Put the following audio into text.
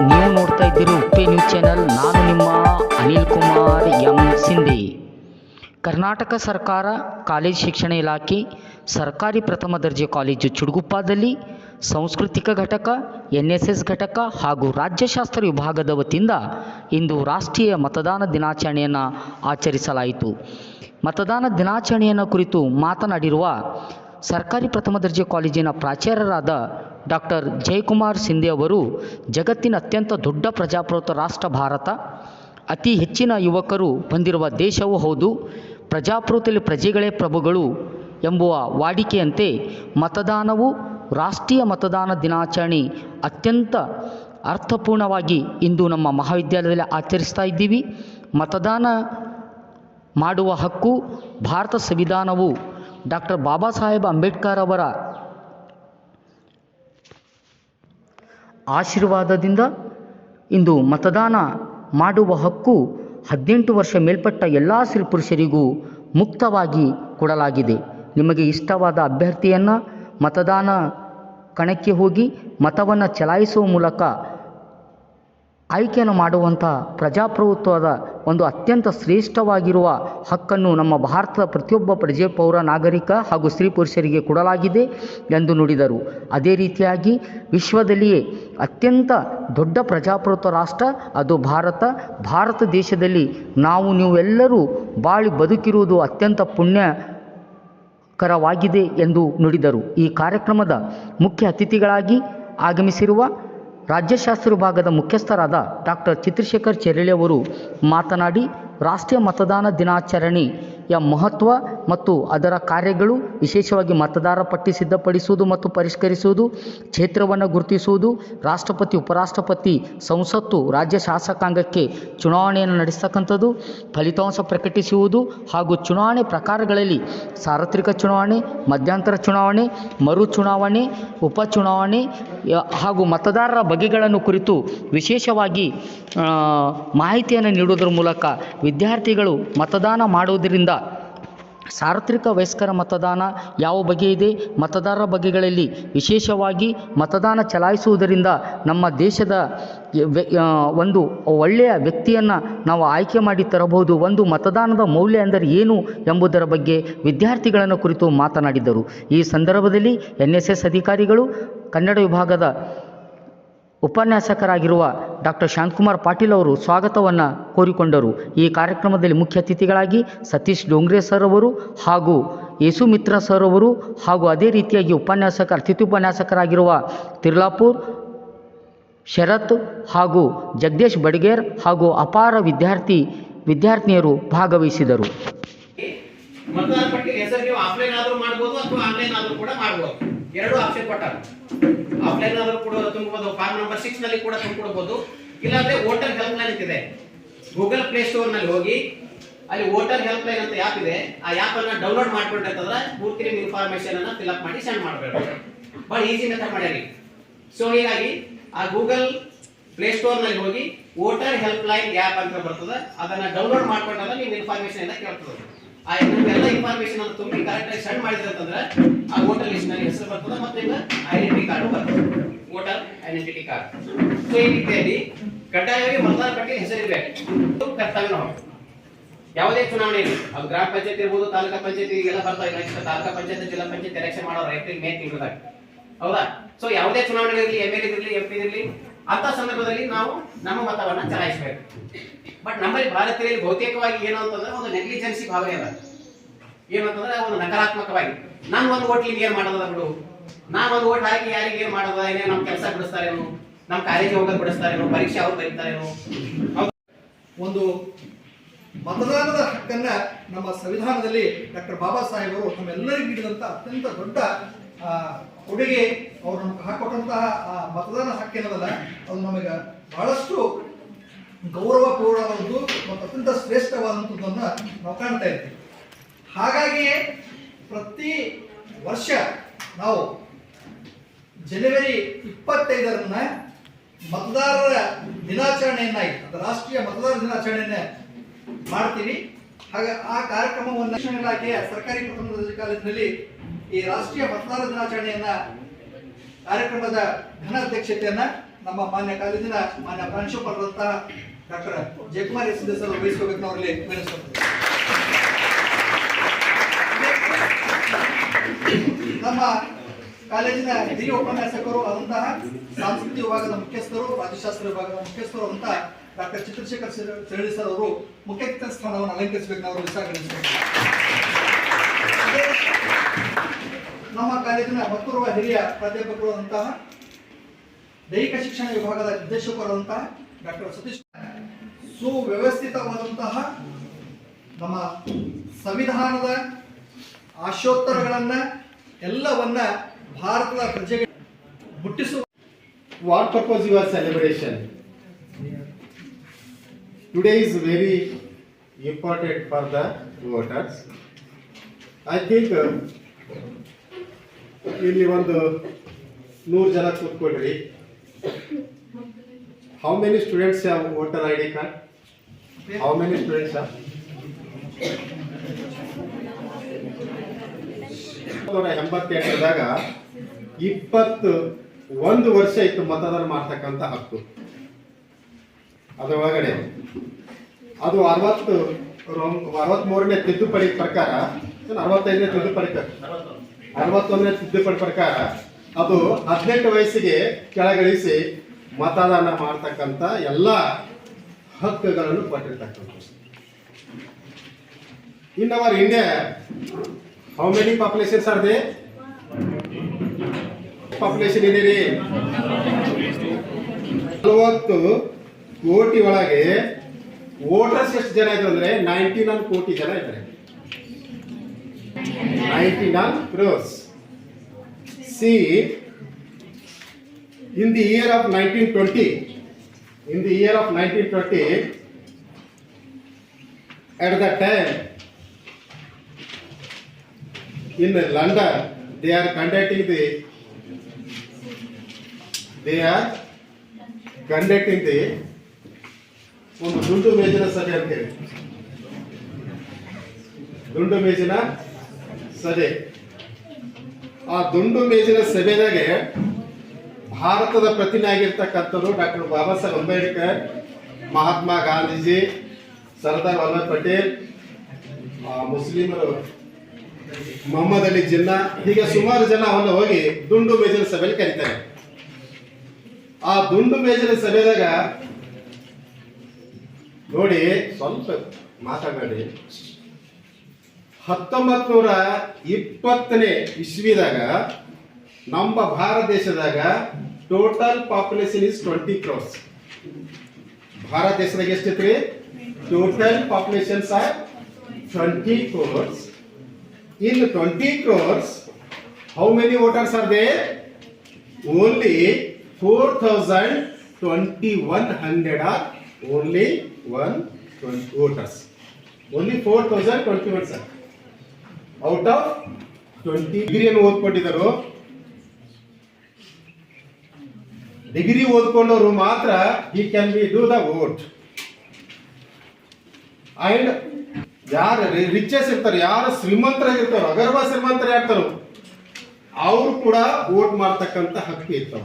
ನೀವು ನೋಡ್ತಾ ಇದ್ದೀರಿ ಉಪ್ಪೆ ನ್ಯೂಸ್ ಚಾನೆಲ್. ನಾನು ನಿಮ್ಮ ಅನಿಲ್ ಕುಮಾರ್ ಎಂ ಸಿಂಧಿ. ಕರ್ನಾಟಕ ಸರ್ಕಾರ, ಕಾಲೇಜು ಶಿಕ್ಷಣ ಇಲಾಖೆ, ಸರ್ಕಾರಿ ಪ್ರಥಮ ದರ್ಜೆ ಕಾಲೇಜು ಚುಡುಗುಪ್ಪದಲ್ಲಿ ಸಾಂಸ್ಕೃತಿಕ ಘಟಕ ಎನ್ ಎಸ್ ಎಸ್ ಘಟಕ ಹಾಗೂ ರಾಜ್ಯಶಾಸ್ತ್ರ ವಿಭಾಗದ ವತಿಯಿಂದ ಇಂದು ರಾಷ್ಟ್ರೀಯ ಮತದಾನ ದಿನಾಚರಣೆಯನ್ನು ಆಚರಿಸಲಾಯಿತು. ಮತದಾನ ದಿನಾಚರಣೆಯನ್ನು ಕುರಿತು ಮಾತನಾಡಿರುವ ಸರ್ಕಾರಿ ಪ್ರಥಮ ದರ್ಜೆ ಕಾಲೇಜಿನ ಪ್ರಾಚಾರ್ಯರಾದ ಡಾಕ್ಟರ್ ಜಯಕುಮಾರ್ ಸಿಂಧೆ ಅವರು ಜಗತ್ತಿನ ಅತ್ಯಂತ ದೊಡ್ಡ ಪ್ರಜಾಪ್ರಭುತ್ವ ರಾಷ್ಟ್ರ ಭಾರತ. ಅತಿ ಹೆಚ್ಚಿನ ಯುವಕರು ಹೊಂದಿರುವ ದೇಶವೂ ಹೌದು. ಪ್ರಜಾಪ್ರಭುತ್ವದಲ್ಲಿ ಪ್ರಜೆಗಳೇ ಪ್ರಭುಗಳು ಎಂಬುವ ವಾಡಿಕೆಯಂತೆ ಮತದಾನವು ರಾಷ್ಟ್ರೀಯ ಮತದಾನ ದಿನಾಚರಣೆ ಅತ್ಯಂತ ಅರ್ಥಪೂರ್ಣವಾಗಿ ಇಂದು ನಮ್ಮ ಮಹಾವಿದ್ಯಾಲಯದಲ್ಲಿ ಆಚರಿಸ್ತಾ ಇದ್ದೀವಿ. ಮತದಾನ ಮಾಡುವ ಹಕ್ಕು, ಭಾರತ ಸಂವಿಧಾನವು ಡಾಕ್ಟರ್ ಬಾಬಾ ಸಾಹೇಬ್ ಅಂಬೇಡ್ಕರ್ ಅವರ ಆಶೀರ್ವಾದದಿಂದ ಇಂದು ಮತದಾನ ಮಾಡುವ ಹಕ್ಕು ಹದಿನೆಂಟು ವರ್ಷ ಮೇಲ್ಪಟ್ಟ ಎಲ್ಲ ಸ್ತ್ರೀ ಪುರುಷರಿಗೂ ಮುಕ್ತವಾಗಿ ಕೊಡಲಾಗಿದೆ. ನಿಮಗೆ ಇಷ್ಟವಾದ ಅಭ್ಯರ್ಥಿಯನ್ನು ಮತದಾನ ಕಣಕ್ಕೆ ಹೋಗಿ ಮತವನ್ನು ಚಲಾಯಿಸುವ ಮೂಲಕ ಆಯ್ಕೆಯನ್ನು ಮಾಡುವಂಥ ಪ್ರಜಾಪ್ರಭುತ್ವದ ಒಂದು ಅತ್ಯಂತ ಶ್ರೇಷ್ಠವಾಗಿರುವ ಹಕ್ಕನ್ನು ನಮ್ಮ ಭಾರತದ ಪ್ರತಿಯೊಬ್ಬ ಪ್ರಜೆ ಪೌರ ನಾಗರಿಕ ಹಾಗೂ ಸ್ತ್ರೀ ಪುರುಷರಿಗೆ ಕೊಡಲಾಗಿದೆ ಎಂದು ನುಡಿದರು. ಅದೇ ರೀತಿಯಾಗಿ ವಿಶ್ವದಲ್ಲಿಯೇ ಅತ್ಯಂತ ದೊಡ್ಡ ಪ್ರಜಾಪ್ರಭುತ್ವ ರಾಷ್ಟ್ರ, ಅದು ಭಾರತ. ಭಾರತ ದೇಶದಲ್ಲಿ ನಾವು ನೀವೆಲ್ಲರೂ ಬಾಳಿ ಬದುಕಿರುವುದು ಅತ್ಯಂತ ಪುಣ್ಯ ಕರವಾಗಿದೆ ಎಂದು ನುಡಿದರು. ಈ ಕಾರ್ಯಕ್ರಮದ ಮುಖ್ಯ ಅತಿಥಿಗಳಾಗಿ ಆಗಮಿಸಿರುವ ರಾಜ್ಯಶಾಸ್ತ್ರ ವಿಭಾಗದ ಮುಖ್ಯಸ್ಥರಾದ ಡಾಕ್ಟರ್ ಚಿತ್ರಶೇಖರ್ ಚೆರಳಿ ಅವರು ಮಾತನಾಡಿ ರಾಷ್ಟ್ರೀಯ ಮತದಾನ ದಿನಾಚರಣೆಯ ಮಹತ್ವ ಮತ್ತು ಅದರ ಕಾರ್ಯಗಳು ವಿಶೇಷವಾಗಿ ಮತದಾರ ಪಟ್ಟಿ ಸಿದ್ಧಪಡಿಸುವುದು ಮತ್ತು ಪರಿಷ್ಕರಿಸುವುದು, ಕ್ಷೇತ್ರವನ್ನು ಗುರುತಿಸುವುದು, ರಾಷ್ಟ್ರಪತಿ, ಉಪರಾಷ್ಟ್ರಪತಿ, ಸಂಸತ್ತು, ರಾಜ್ಯ ಶಾಸಕಾಂಗಕ್ಕೆ ಚುನಾವಣೆಯನ್ನು ನಡೆಸತಕ್ಕಂಥದ್ದು, ಫಲಿತಾಂಶ ಪ್ರಕಟಿಸುವುದು ಹಾಗೂ ಚುನಾವಣೆ ಪ್ರಕಾರಗಳಲ್ಲಿ ಸಾರ್ವತ್ರಿಕ ಚುನಾವಣೆ, ಮಧ್ಯಂತರ ಚುನಾವಣೆ, ಮರು ಚುನಾವಣೆ ಉಪಚುನಾವಣೆ ಯ- ಹಾಗೂ ಮತದಾರರ ಬಗೆಗಳನ್ನು ಕುರಿತು ವಿಶೇಷವಾಗಿ ಮಾಹಿತಿಯನ್ನು ನೀಡುವುದರ ಮೂಲಕ ವಿದ್ಯಾರ್ಥಿಗಳು ಮತದಾನ ಮಾಡುವುದರಿಂದ ಸಾರ್ವತ್ರಿಕ ವಯಸ್ಕರ ಮತದಾನ ಯಾವ ಬಗೆ ಇದೆ? ಮತದಾರರ ಬಗೆಗಳಲ್ಲಿ ವಿಶೇಷವಾಗಿ ಮತದಾನ ಚಲಾಯಿಸುವುದರಿಂದ ನಮ್ಮ ದೇಶದ ಒಂದು ಒಳ್ಳೆಯ ವ್ಯಕ್ತಿಯನ್ನು ನಾವು ಆಯ್ಕೆ ಮಾಡಿ ತರಬಹುದು. ಒಂದು ಮತದಾನದ ಮೌಲ್ಯ ಎಂದರೆ ಏನು ಎಂಬುದರ ಬಗ್ಗೆ ವಿದ್ಯಾರ್ಥಿಗಳನ್ನು ಕುರಿತು ಮಾತನಾಡಿದರು. ಈ ಸಂದರ್ಭದಲ್ಲಿ ಎನ್ ಎಸ್ ಎಸ್ ಅಧಿಕಾರಿಗಳು ಕನ್ನಡ ವಿಭಾಗದ ಉಪನ್ಯಾಸಕರಾಗಿರುವ ಡಾಕ್ಟರ್ ಶಾಂತಕುಮಾರ್ ಪಾಟೀಲ್ ಅವರು ಸ್ವಾಗತವನ್ನು ಕೋರಿಕೊಂಡರು. ಈ ಕಾರ್ಯಕ್ರಮದಲ್ಲಿ ಮುಖ್ಯ ಅತಿಥಿಗಳಾಗಿ ಸತೀಶ್ ಡೋಂಗ್ರೆ ಸರ್ ಅವರು ಹಾಗೂ ಯೇಸು ಮಿತ್ರ ಸರ್ ಅವರು ಹಾಗೂ ಅದೇ ರೀತಿಯಾಗಿ ಉಪನ್ಯಾಸಕ, ಅತಿಥಿ ಉಪನ್ಯಾಸಕರಾಗಿರುವ ತಿರ್ಲಾಪುರ್, ಶರತ್ ಹಾಗೂ ಜಗದೀಶ್ ಬಡ್ಗೇರ್ ಹಾಗೂ ಅಪಾರ ವಿದ್ಯಾರ್ಥಿ, ವಿದ್ಯಾರ್ಥಿನಿಯರು ಭಾಗವಹಿಸಿದರು. ಎರಡು ಆಪ್ಷನ್ ಕೊಟ್ಟಾರ ಆಫ್ಲೈನ್ ಆದ್ರೂ ಕೂಡ ತುಂಬಬಹುದು ಫಾರ್ಮ್ ನಂಬರ್ ಸಿಕ್ಸ್ನಲ್ಲಿ ಕೂಡ ತುಂಬಿಕೊಡ್ಬೋದು. ಇಲ್ಲಾಂದ್ರೆ ವೋಟರ್ ಹೆಲ್ಪ್ ಲೈನ್ ಇದೆ ಗೂಗಲ್ ಪ್ಲೇ ಸ್ಟೋರ್ನಲ್ಲಿ ಹೋಗಿ, ಅಲ್ಲಿ ವೋಟರ್ ಹೆಲ್ಪ್ ಲೈನ್ ಅಂತ ಆಪ್ ಇದೆ. ಆ ಆ್ಯಪ್ ಅನ್ನ ಡೌನ್ಲೋಡ್ ಮಾಡ್ಕೊಂಡ್ರೆ ಪೂರ್ತಿ ನಿಮ್ಮ ಇನ್ಫಾರ್ಮೇಶನ್ ಅನ್ನ ಫಿಲ್ ಅಪ್ ಮಾಡಿ ಸೆಂಡ್ ಮಾಡಬೇಕು ಬಹಳ ಈಸಿ ಮೆಥಡ್ ಮಾಡ್ಯಾರಿ. ಸೊ ಹೀಗಾಗಿ ಆ ಗೂಗಲ್ ಪ್ಲೇ ಸ್ಟೋರ್ನಲ್ಲಿ ಹೋಗಿ ವೋಟರ್ ಹೆಲ್ಪ್ ಲೈನ್ ಆ್ಯಪ್ ಅಂತ ಬರ್ತದೆ. ಅದನ್ನ ಡೌನ್ಲೋಡ್ ಮಾಡ್ಕೊಂಡ್ರೆ ನಿಮ್ಮ ಇನ್ಫಾರ್ಮೇಶನ್ ಎಲ್ಲ ಕೇಳ್ತದೆ ಆ ಎಲ್ಲ ಇನ್ಫಾರ್ಮೇಶನ್ ಅನ್ನು ತುಂಬಿ ಕರೆಕ್ಟ್ ಆಗಿ ಸೆಂಡ್ ಮಾಡಿದ್ರೆ ಅಂತಂದ್ರೆ ಆ ವೋಟರ್ ಲಿಸ್ಟ್ನಲ್ಲಿ ಹೆಸರು ಬರ್ತದೆ ಮತ್ತೆ ನಿಮ್ಮ ಐಡೆಂಟಿಟಿ ಕಾರ್ಡ್ ಬರ್ತದೆ. ವೋಟರ್ ಐಡೆಂಟಿಟಿ ಕಾರ್ಡ್ ಸೊ ಈ ರೀತಿಯಲ್ಲಿ ಕಡ್ಡಾಯವಾಗಿ ಮತದಾರ ಪಟ್ಟಿ ಹೆಸರಿರಬೇಕು. ಕರ್ತವ್ಯ ನಾವು. ಯಾವುದೇ ಚುನಾವಣೆ ಇರಲಿ. ಅದು ಗ್ರಾಮ ಪಂಚಾಯತ್ ಇರ್ಬೋದು, ತಾಲೂಕಾ ಪಂಚಾಯತ್ ಎಲ್ಲ ಬರ್ತಾವೆ ನೆಕ್ಸ್ಟ್ ತಾಲೂಕಾ ಪಂಚಾಯತ್, ಜಿಲ್ಲಾ ಪಂಚಾಯತ್ ಎಲೆಕ್ಷನ್ ಮಾಡೋರು ಏಪ್ರಿಲ್ ಮೇ ತಿಂಗಳದಾಗ. ಹೌದಾ? ಸೊ ಯಾವುದೇ ಚುನಾವಣೆ ಇರಲಿ ಎಂ ಎಲ್ ಇರಲಿ ಎಂ ಪಿ ಇರಲಿ ಅಂತ ಸಂದರ್ಭದಲ್ಲಿ ನಾವು ನಮ್ಮ ಮತವನ್ನ ಚಲಾಯಿಸಬೇಕು. ಬಟ್ ನಮ್ಮಲ್ಲಿ ಭಾರತೀಯರಲ್ಲಿ ಬಹುತೇಕವಾಗಿ ಏನು ಅಂತಂದ್ರೆ ಒಂದು ನೆಗ್ಲಿಜೆನ್ಸಿ ಭಾವನೆ ಅದ. ಏನು ಅಂತಂದ್ರೆ ಒಂದು ನಕಾರಾತ್ಮಕವಾಗಿ. ನಾನು ಒಂದು ಓಟ್ಲಿಗೆ ಏನ್ ಮಾಡೋದ ಬಿಡು? ನಾನು ಒಂದು ಓಟ್ ಹಾಕಿ ಯಾರಿಗೆ ಏನ್ ಮಾಡೋದ? ಏನೇ ನಮ್ಮ ಕೆಲಸ ಬಿಡಿಸ್ತಾರೇನು? ನಮ್ಮ ಕಾಲೇಜಿಗೆ ಹೋಗೋದು ಬಿಡಿಸ್ತಾರೇನು? ಪರೀಕ್ಷೆ ಅವ್ರು ಬರೀತಾರೇನು? ಒಂದು ಮತದಾನದ ಹಕ್ಕನ್ನ ನಮ್ಮ ಸಂವಿಧಾನದಲ್ಲಿ ಡಾಕ್ಟರ್ ಬಾಬಾ ಸಾಹೇಬರು ನಮ್ಮೆಲ್ಲರಿಗೂ ನೀಡಿದಂತ ಅತ್ಯಂತ ದೊಡ್ಡ ಕೊಡುಗೆ ಅವರು ನಮ್ಗೆ ಹಾಕೊಟ್ಟಂತಹ ಮತದಾನ ಹಕ್ಕಿನದಲ್ಲ ಅದು ನಮಗೆ ಬಹಳಷ್ಟು ಗೌರವಪೂರ್ಣವಾದದ್ದು ಮತ್ತು ಅತ್ಯಂತ ಶ್ರೇಷ್ಠವಾದಂಥದ್ದನ್ನ ನಾವು ಕಾಣ್ತಾ ಇದ್ದೀವಿ. ಹಾಗಾಗಿಯೇ ಪ್ರತಿ ವರ್ಷ ನಾವು ಜನವರಿ ಇಪ್ಪತ್ತೈದರನ್ನ ಮತದಾರರ ದಿನಾಚರಣೆಯನ್ನಾಗಿ ಅದು ರಾಷ್ಟ್ರೀಯ ಮತದಾರರ ದಿನಾಚರಣೆಯನ್ನ ಮಾಡ್ತೀವಿ. ಹಾಗೆ ಆ ಕಾರ್ಯಕ್ರಮವನ್ನು ಇಲಾಖೆಯ ಸರ್ಕಾರಿ ಪ್ರಥಮ ದರ್ಜೆ ಕಾಲೇಜಿನಲ್ಲಿ ಈ ರಾಷ್ಟ್ರೀಯ ಮತದಾರ ದಿನಾಚರಣೆಯನ್ನ ಕಾರ್ಯಕ್ರಮದ ಘನ ಅಧ್ಯಕ್ಷತೆಯನ್ನ ನಮ್ಮ ಮಾನ್ಯ ಕಾಲೇಜಿನ ಮಾನ್ಯ ಪ್ರಾಂಶುಪಾಲರಂತಹ ಡಾಕ್ಟರ್ ಜಯಕುಮಾರ್ ಎಸ್ ಸರ್ ವಹಿಸ್ಕೋಬೇಕು ಅವರಲ್ಲಿ ನಮ್ಮ ಕಾಲೇಜಿನ ಹಿರಿಯ ಉಪನ್ಯಾಸಕರು ಆದಂತಹ ಸಾಂಸ್ಕೃತಿಕ ವಿಭಾಗದ ಮುಖ್ಯಸ್ಥರು ರಾಜ್ಯಶಾಸ್ತ್ರ ವಿಭಾಗದ ಮುಖ್ಯಸ್ಥರು ಅಂತ ಡಾಕ್ಟರ್ ಚಂದ್ರಶೇಖರ್ ಚರಳಿ ಸರ್ ಅವರು ಮುಖ್ಯ ಸ್ಥಾನವನ್ನು ಅಲಂಕರಿಸಬೇಕು ಅವರು ವಿಚಾರಿಸಿದ್ದೇವೆ ನಮ್ಮ ಕಾಲೇಜಿನ ಮತ್ತೋರ್ವ ಹಿರಿಯ ಪ್ರಾಧ್ಯಾಪಕರು ಅಂತಹ ದೈಹಿಕ ಶಿಕ್ಷಣ ವಿಭಾಗದ ನಿರ್ದೇಶಕರಾದಂತಹ ಡಾಕ್ಟರ್ ಸತೀಶ್ ಸುವ್ಯವಸ್ಥಿತವಾದಂತಹ ನಮ್ಮ ಸಂವಿಧಾನದ ಆಶೋತ್ತರಗಳನ್ನ ಎಲ್ಲವನ್ನ ಭಾರತದ ಪ್ರಜೆಗೆ ಮುಟ್ಟಿಸುವ what purpose your celebration today is very important for the voters I uh, ಇಲ್ಲಿ ಒಂದು ನೂರು ಜನ ಕೂತ್ಕೊಳ್ರಿ. ಹೌ ಮೆನಿ ಸ್ಟೂಡೆಂಟ್ಸ್ ಯಾವ voter I D card how many students ನೂರ ಎಂಬತ್ತೆಂಟರದಾಗ ಇಪ್ಪತ್ತು ಒಂದು ವರ್ಷ ಇತ್ತು ಮತದಾನ ಮಾಡ್ತಕ್ಕಂಥ ಹಕ್ಕು. ಅದರೊಳಗಡೆ ಅದು ಅರವತ್ತು ಅರವತ್ಮೂರನೇ ತಿದ್ದುಪಡಿ ಪ್ರಕಾರ ಅರವತ್ತೈದನೇ ತಿದ್ದುಪಡಿ ಅರವತ್ತೊಂದನೇ ತಿದ್ದುಪಡಿ ಪ್ರಕಾರ ಅದು ಹದಿನೆಂಟು ವಯಸ್ಸಿಗೆ ಕೆಳಗಿಳಿಸಿ ಮತದಾನ ಮಾಡ್ತಕ್ಕಂಥ ಎಲ್ಲ ಹಕ್ಕುಗಳನ್ನು ಕೊಟ್ಟಿರ್ತಕ್ಕಂಥ in our India how many populations are they population ಇದೆ ರೀ ನಲವತ್ತು ಕೋಟಿ ಒಳಗೆ ವೋಟರ್ಸ್ ಎಷ್ಟು ಜನ ಇದ್ದಾರೆ ಅಂದ್ರೆ ನೈಂಟಿ ನೈನ್ ಕೋಟಿ ಜನ ಇದ್ದಾರೆ. ನೈಂಟಿ ನಾನ್ See, in the year of of nineteen twenty in the year of nineteen at the time in London they are conducting the they are conducting the ಒಂದು ದುಂಡು ಮೇಜಿನ ಸಭೆ ಅಂತೇಳಿ ದುಂಡು ಮೇಜಿನ ಸಭೆ ಆ ದುಂಡು ಮೇಜಿನ ಸಭೆದಾಗೆ ಭಾರತದ ಪ್ರತಿಮೆ ಆಗಿರ್ತಕ್ಕಂಥದ್ದು ಡಾಕ್ಟರ್ ಬಾಬಾ ಸಾಹೇಬ್ ಅಂಬೇಡ್ಕರ್, ಮಹಾತ್ಮ ಗಾಂಧೀಜಿ, ಸರ್ದಾರ್ ವಲ್ಲಭಾಯ್ ಪಟೇಲ್ ಮುಸ್ಲಿಮರು, ಮೊಹಮ್ಮದ್ ಅಲಿ ಜಿನ್ನಾ, ಹೀಗೆ ಸುಮಾರು ಜನ ಅವನ್ನ ಹೋಗಿ ದುಂಡು ಮೇಜಿನ ಸಭೆಯಲ್ಲಿ ಕರೀತಾರೆ. ಆ ದುಂಡು ಮೇಜಿನ ಸಭೆದಾಗ ನೋಡಿ, ಸ್ವಲ್ಪ ಮಾತಾಡಬೇಡಿ. ಹತ್ತೊಂಬತ್ ನೂರ ಇಪ್ಪತ್ತನೇ ಇಸ್ವಿದಾಗ ನಮ್ಮ ಭಾರತ ದೇಶದಾಗ total population is twenty crores Bharat ದೇಶದಾಗ ಎಷ್ಟೈತ್ರಿ? Total populations are twenty crores in twenty crores how many voters are they only four thousand twenty one hundred are only one twenty voters only four thousand twenty one sir out of twenty ಡಿಗ್ರಿಯನ್ನು ಓದ್ಕೊಂಡಿದ್ದರು. Degree ಓದ್ಕೊಂಡವರು ಮಾತ್ರ ಈ can be do the vote and ಯಾರು riches ಇರ್ತಾರೆ, ಯಾರು ಶ್ರೀಮಂತರಾಗಿರ್ತಾರೋ ಅಗರ್ವ ಶ್ರೀಮಂತರ ಇರ್ತಾರೋ ಅವರು ಕೂಡ ವೋಟ್ ಮಾಡ್ತಕ್ಕಂಥ ಹಕ್ಕು ಇರ್ತಾವ